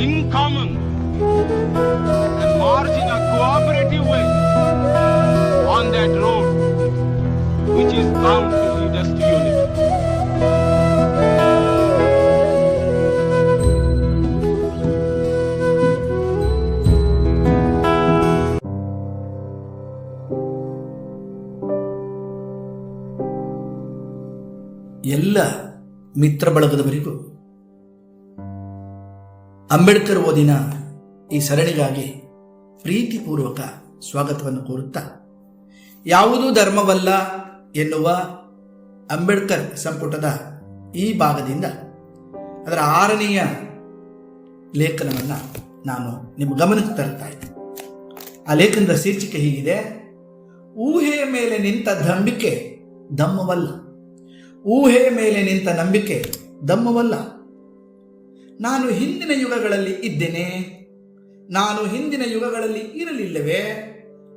in common and march in a cooperative way on that road which is bound to lead us to unity. ಎಲ್ಲ ಮಿತ್ರ ಬಳಗದವರಿಗೂ ಅಂಬೇಡ್ಕರ್ ಓದಿನ ಈ ಸರಣಿಗಾಗಿ ಪ್ರೀತಿಪೂರ್ವಕ ಸ್ವಾಗತವನ್ನು ಕೋರುತ್ತಾ, ಯಾವುದೂ ಧರ್ಮವಲ್ಲ ಎನ್ನುವ ಅಂಬೇಡ್ಕರ್ ಸಂಪುಟದ ಈ ಭಾಗದಿಂದ ಅದರ ಆರನೆಯ ಲೇಖನವನ್ನು ನಾನು ನಿಮ್ಮ ಗಮನಕ್ಕೆ ತರ್ತಾ ಇದ್ದೆ. ಆ ಲೇಖನದ ಶೀರ್ಷಿಕೆ ಹೀಗಿದೆ ಊಹೆಯ ಮೇಲೆ ನಿಂತ ದಂಬಿಕೆ ದಮ್ಮವಲ್ಲ. ಊಹೆಯ ಮೇಲೆ ನಿಂತ ನಂಬಿಕೆ ದಮ್ಮವಲ್ಲ. ನಾನು ಹಿಂದಿನ ಯುಗಗಳಲ್ಲಿ ಇದ್ದೇನೆ. ನಾನು ಹಿಂದಿನ ಯುಗಗಳಲ್ಲಿ ಇರಲಿಲ್ಲವೇ?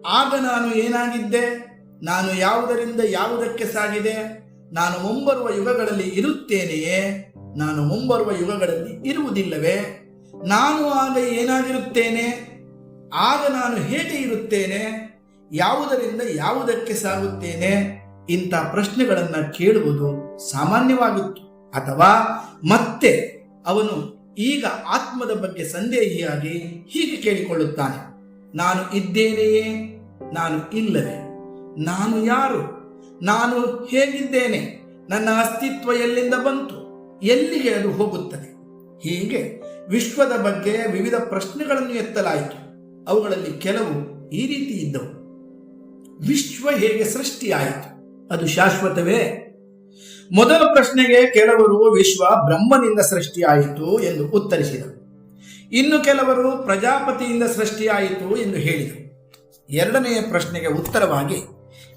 ಆಗ ನಾನು ಏನಾಗಿದ್ದೆ? ನಾನು ಯಾವುದರಿಂದ ಯಾವುದಕ್ಕೆ ಸಾಗಿದೆ? ನಾನು ಮುಂಬರುವ ಯುಗಗಳಲ್ಲಿ ಇರುತ್ತೇನೆಯೇ? ನಾನು ಮುಂಬರುವ ಯುಗಗಳಲ್ಲಿ ಇರುವುದಿಲ್ಲವೇ? ನಾನು ಆಗ ಏನಾಗಿರುತ್ತೇನೆ? ಆಗ ನಾನು ಹೇಗೆ ಇರುತ್ತೇನೆ? ಯಾವುದರಿಂದ ಯಾವುದಕ್ಕೆ ಸಾಗುತ್ತೇನೆ? ಇಂಥ ಪ್ರಶ್ನೆಗಳನ್ನು ಕೇಳುವುದು ಸಾಮಾನ್ಯವಾಗಿತ್ತು. ಅಥವಾ ಮತ್ತೆ ಅವನು ಈಗ ಆತ್ಮದ ಬಗ್ಗೆ ಸಂದೇಹಿಯಾಗಿ ಹೀಗೆ ಕೇಳಿಕೊಳ್ಳುತ್ತಾನೆ. ನಾನು ಇದ್ದೇನೆಯೇ? ನಾನು ಇಲ್ಲವೇ? ನಾನು ಯಾರು? ನಾನು ಹೇಗಿದ್ದೇನೆ? ನನ್ನ ಅಸ್ತಿತ್ವ ಎಲ್ಲಿಂದ ಬಂತು? ಎಲ್ಲಿಗೆ ಅದು ಹೋಗುತ್ತದೆ? ಹೀಗೆ ವಿಶ್ವದ ಬಗ್ಗೆ ವಿವಿಧ ಪ್ರಶ್ನೆಗಳನ್ನು ಎತ್ತಲಾಯಿತು. ಅವುಗಳಲ್ಲಿ ಕೆಲವು ಈ ರೀತಿ ಇದ್ದವು. ವಿಶ್ವ ಹೇಗೆ ಸೃಷ್ಟಿಯಾಯಿತು? ಅದು ಶಾಶ್ವತವೇ? ಮೊದಲ ಪ್ರಶ್ನೆಗೆ ಕೆಲವರು ವಿಶ್ವ ಬ್ರಹ್ಮನಿಂದ ಸೃಷ್ಟಿಯಾಯಿತು ಎಂದು ಉತ್ತರಿಸಿದರು. ಇನ್ನು ಕೆಲವರು ಪ್ರಜಾಪತಿಯಿಂದ ಸೃಷ್ಟಿಯಾಯಿತು ಎಂದು ಹೇಳಿದರು. ಎರಡನೆಯ ಪ್ರಶ್ನೆಗೆ ಉತ್ತರವಾಗಿ,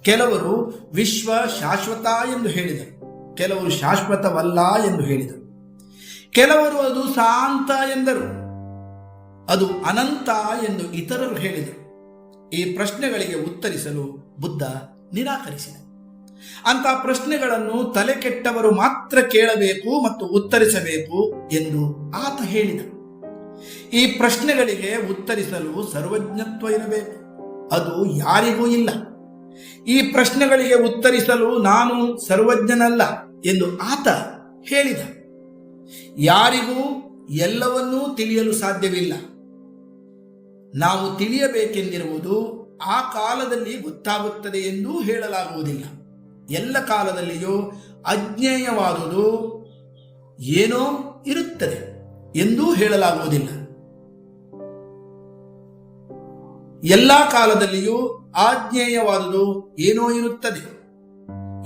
ಕೆಲವರು ವಿಶ್ವ ಶಾಶ್ವತ ಎಂದು ಹೇಳಿದರು. ಕೆಲವರು ಶಾಶ್ವತವಲ್ಲ ಎಂದು ಹೇಳಿದರು. ಕೆಲವರು ಅದು ಶಾಂತ ಎಂದರು. ಅದು ಅನಂತ ಎಂದು ಇತರರು ಹೇಳಿದರು. ಈ ಪ್ರಶ್ನೆಗಳಿಗೆ ಉತ್ತರಿಸಲು ಬುದ್ಧ ನಿರಾಕರಿಸಿದ ಅಂತ ಪ್ರಶ್ನೆಗಳನ್ನು ತಲೆ ಕೆಟ್ಟವರು ಮಾತ್ರ ಕೇಳಬೇಕು ಮತ್ತು ಉತ್ತರಿಸಬೇಕು ಎಂದು ಆತ ಹೇಳಿದ. ಈ ಪ್ರಶ್ನೆಗಳಿಗೆ ಉತ್ತರಿಸಲು ಸರ್ವಜ್ಞತ್ವ ಇರಬೇಕು. ಅದು ಯಾರಿಗೂ ಇಲ್ಲ. ಈ ಪ್ರಶ್ನೆಗಳಿಗೆ ಉತ್ತರಿಸಲು ನಾನು ಸರ್ವಜ್ಞನಲ್ಲ ಎಂದು ಆತ ಹೇಳಿದ. ಯಾರಿಗೂ ಎಲ್ಲವನ್ನೂ ತಿಳಿಯಲು ಸಾಧ್ಯವಿಲ್ಲ. ನಾವು ತಿಳಿಯಬೇಕೆಂದಿರುವುದು ಆ ಕಾಲದಲ್ಲಿ ಗೊತ್ತಾಗುತ್ತದೆ ಎಂದೂ ಹೇಳಲಾಗುವುದಿಲ್ಲ. ಎಲ್ಲ ಕಾಲದಲ್ಲಿಯೂ ಅಜ್ಞೇಯವಾದುದು ಏನೋ ಇರುತ್ತದೆ ಎಂದೂ ಹೇಳಲಾಗುವುದಿಲ್ಲ. ಎಲ್ಲ ಕಾಲದಲ್ಲಿಯೂ ಆಜ್ಞೇಯವಾದುದು ಏನೋ ಇರುತ್ತದೆ.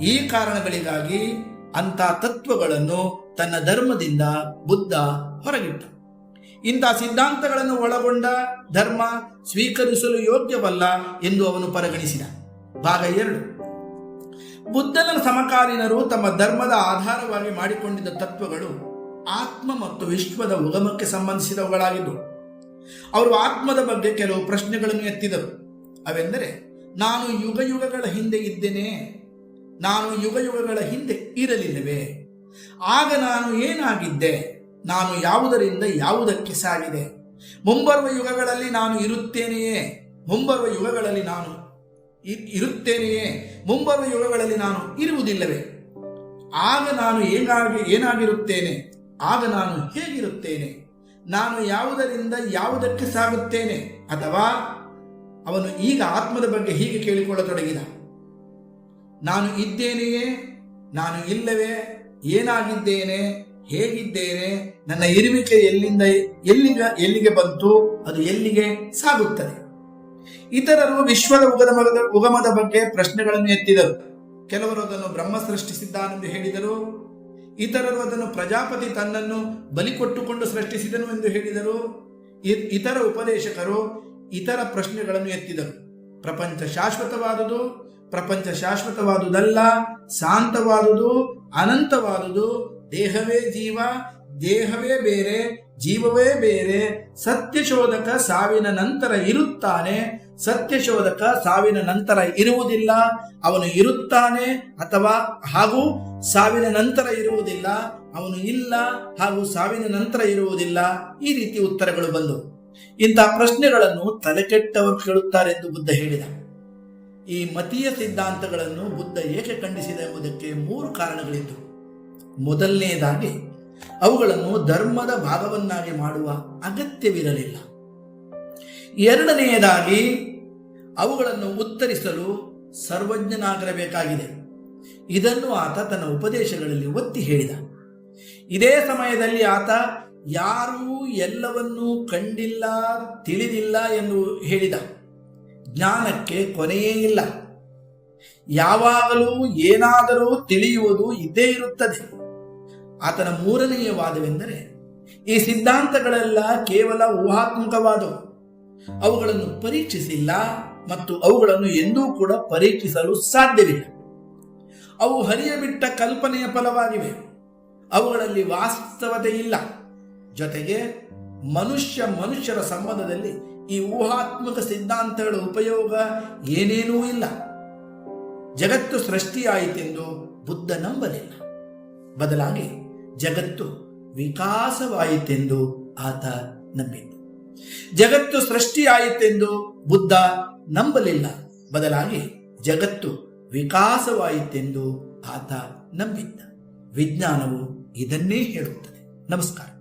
ಈ ಕಾರಣಗಳಿಗಾಗಿ ಅಂತ ತತ್ವಗಳನ್ನು ತನ್ನ ಧರ್ಮದಿಂದ ಬುದ್ಧ ಹೊರಗಿಟ್ಟ. ಇಂಥ ಸಿದ್ಧಾಂತಗಳನ್ನು ಒಳಗೊಂಡ ಧರ್ಮ ಸ್ವೀಕರಿಸಲು ಯೋಗ್ಯವಲ್ಲ ಎಂದು ಅವನು ಪರಿಗಣಿಸಿದ. ಭಾಗ ಎರಡು. ಬುದ್ಧನ ಸಮಕಾಲೀನರು ತಮ್ಮ ಧರ್ಮದ ಆಧಾರವಾಗಿ ಮಾಡಿಕೊಂಡಿದ್ದ ತತ್ವಗಳು ಆತ್ಮ ಮತ್ತು ವಿಶ್ವದ ಉಗಮಕ್ಕೆ ಸಂಬಂಧಿಸಿದವುಗಳಾಗಿದ್ದವು ಅವರು ಆತ್ಮದ ಬಗ್ಗೆ ಕೆಲವು ಪ್ರಶ್ನೆಗಳನ್ನು ಎತ್ತಿದರು. ಅವೆಂದರೆ, ನಾನು ಯುಗ ಯುಗಗಳ ಹಿಂದೆ ಇದ್ದೇನೆ, ನಾನು ಯುಗ ಯುಗಗಳ ಹಿಂದೆ ಇರಲಿಲ್ಲವೇ? ಆಗ ನಾನು ಏನಾಗಿದ್ದೆ? ನಾನು ಯಾವುದರಿಂದ ಯಾವುದಕ್ಕೆ ಸಾಗಿದೆ? ಮುಂಬರುವ ಯುಗಗಳಲ್ಲಿ ನಾನು ಇರುತ್ತೇನೆಯೇ? ಮುಂಬರುವ ಯುಗಗಳಲ್ಲಿ ನಾನು ಇರುತ್ತೇನೆಯೇ? ಮುಂಬರುವ ಯುಗಗಳಲ್ಲಿ ನಾನು ಇರುವುದಿಲ್ಲವೇ? ಆಗ ನಾನು ಏನಾಗಿ ಏನಾಗಿರುತ್ತೇನೆ? ಆಗ ನಾನು ಹೇಗಿರುತ್ತೇನೆ? ನಾನು ಯಾವುದರಿಂದ ಯಾವುದಕ್ಕೆ ಸಾಗುತ್ತೇನೆ? ಅಥವಾ ಅವನು ಈಗ ಆತ್ಮದ ಬಗ್ಗೆ ಹೀಗೆ ಕೇಳಿಕೊಳ್ಳತೊಡಗಿದ. ನಾನು ಇದ್ದೇನೆಯೇ? ನಾನು ಇಲ್ಲವೇ? ಏನಾಗಿದ್ದೇನೆ? ಹೇಗಿದ್ದೇನೆ? ನನ್ನ ಇರುವಿಕೆ ಎಲ್ಲಿಂದ ಎಲ್ಲಿಗ ಎಲ್ಲಿಗೆ ಬಂತು? ಅದು ಎಲ್ಲಿಗೆ ಸಾಗುತ್ತದೆ? ಇತರರು ವಿಶ್ವದ ಉಗಮದ ಉಗಮದ ಬಗ್ಗೆ ಪ್ರಶ್ನೆಗಳನ್ನು ಎತ್ತಿದರು. ಕೆಲವರು ಅದನ್ನು ಬ್ರಹ್ಮ ಸೃಷ್ಟಿಸಿದ್ದಾನೆಂದು ಹೇಳಿದರು. ಇತರರು ಅದನ್ನು ಪ್ರಜಾಪತಿ ತನ್ನನ್ನು ಬಲಿ ಕೊಟ್ಟುಕೊಂಡು ಸೃಷ್ಟಿಸಿದನು ಎಂದು ಹೇಳಿದರು. ಇತರ ಉಪದೇಶಕರು ಇತರ ಪ್ರಶ್ನೆಗಳನ್ನು ಎತ್ತಿದರು. ಪ್ರಪಂಚ ಶಾಶ್ವತವಾದುದು, ಪ್ರಪಂಚ ಶಾಶ್ವತವಾದುದಲ್ಲ, ಶಾಂತವಾದುದು, ಅನಂತವಾದುದು, ದೇಹವೇ ಜೀವ, ದೇಹವೇ ಬೇರೆ, ಜೀವವೇ ಬೇರೆ, ಸತ್ಯಶೋಧಕ ಸಾವಿನ ನಂತರ ಇರುತ್ತಾನೆ ಸತ್ಯಶೋಧಕ ಸಾವಿನ ನಂತರ ಇರುವುದಿಲ್ಲ, ಅವನು ಇರುತ್ತಾನೆ ಅಥವಾ ಹಾಗೂ ಸಾವಿನ ನಂತರ ಇರುವುದಿಲ್ಲ, ಅವನು ಇಲ್ಲ ಹಾಗೂ ಸಾವಿನ ನಂತರ ಇರುವುದಿಲ್ಲ. ಈ ರೀತಿ ಉತ್ತರಗಳು ಬಂದವು ಇಂತಹ ಪ್ರಶ್ನೆಗಳನ್ನು ತಲೆಕೆಟ್ಟವರು ಕೇಳುತ್ತಾರೆಂದು ಬುದ್ಧ ಹೇಳಿದ. ಈ ಮತೀಯ ಸಿದ್ಧಾಂತಗಳನ್ನು ಬುದ್ಧ ಏಕೆ ಖಂಡಿಸಿದ ಎಂಬುದಕ್ಕೆ ಮೂರು ಕಾರಣಗಳಿದ್ದವು ಮೊದಲನೆಯದಾಗಿ ಅವುಗಳನ್ನು ಧರ್ಮದ ಭಾಗವನ್ನಾಗಿ ಮಾಡುವ ಅಗತ್ಯವಿರಲಿಲ್ಲ. ಎರಡನೆಯದಾಗಿ ಅವುಗಳನ್ನು ಉತ್ತರಿಸಲು ಸರ್ವಜ್ಞನಾಗಿರಬೇಕಾಗಿದೆ. ಇದನ್ನು ಆತ ತನ್ನ ಉಪದೇಶಗಳಲ್ಲಿ ಒತ್ತಿ ಹೇಳಿದ. ಇದೇ ಸಮಯದಲ್ಲಿ ಆತ, ಯಾರೂ ಎಲ್ಲವನ್ನೂ ಕಂಡಿಲ್ಲ, ತಿಳಿದಿಲ್ಲ ಎಂದು ಹೇಳಿದ. ಜ್ಞಾನಕ್ಕೆ ಕೊನೆಯೇ ಇಲ್ಲ. ಯಾವಾಗಲೂ ಏನಾದರೂ ತಿಳಿಯುವುದು ಇದ್ದೇ ಇರುತ್ತದೆ. ಆತನ ಮೂರನೆಯ ವಾದವೆಂದರೆ, ಈ ಸಿದ್ಧಾಂತಗಳೆಲ್ಲ ಕೇವಲ ಊಹಾತ್ಮಕವಾದವು. ಅವುಗಳನ್ನು ಪರೀಕ್ಷಿಸಿಲ್ಲ ಮತ್ತು ಅವುಗಳನ್ನು ಎಂದೂ ಕೂಡ ಪರೀಕ್ಷಿಸಲು ಸಾಧ್ಯವಿಲ್ಲ. ಅವು ಹರಿಯಬಿಟ್ಟ ಕಲ್ಪನೆಯ ಫಲವಾಗಿವೆ. ಅವುಗಳಲ್ಲಿ ವಾಸ್ತವತೆ ಇಲ್ಲ. ಜೊತೆಗೆ ಮನುಷ್ಯ ಮನುಷ್ಯರ ಸಂಬಂಧದಲ್ಲಿ ಈ ಊಹಾತ್ಮಕ ಸಿದ್ಧಾಂತಗಳ ಉಪಯೋಗ ಏನೇನೂ ಇಲ್ಲ. ಜಗತ್ತು ಸೃಷ್ಟಿಯಾಯಿತೆಂದು ಬುದ್ಧ ನಂಬಲಿಲ್ಲ. ಬದಲಾಗಿ ಜಗತ್ತು ವಿಕಾಸವಾಯಿತೆಂದು ಆತ ನಂಬಿದ್ದ. ಜಗತ್ತು ಸೃಷ್ಟಿಯಾಯಿತೆಂದು ಬುದ್ಧ ನಂಬಲಿಲ್ಲ. ಬದಲಾಗಿ ಜಗತ್ತು ವಿಕಾಸವಾಯಿತೆಂದು ಆತ ನಂಬಿದ್ದ. ವಿಜ್ಞಾನವು ಇದನ್ನೇ ಹೇಳುತ್ತದೆ. ನಮಸ್ಕಾರ.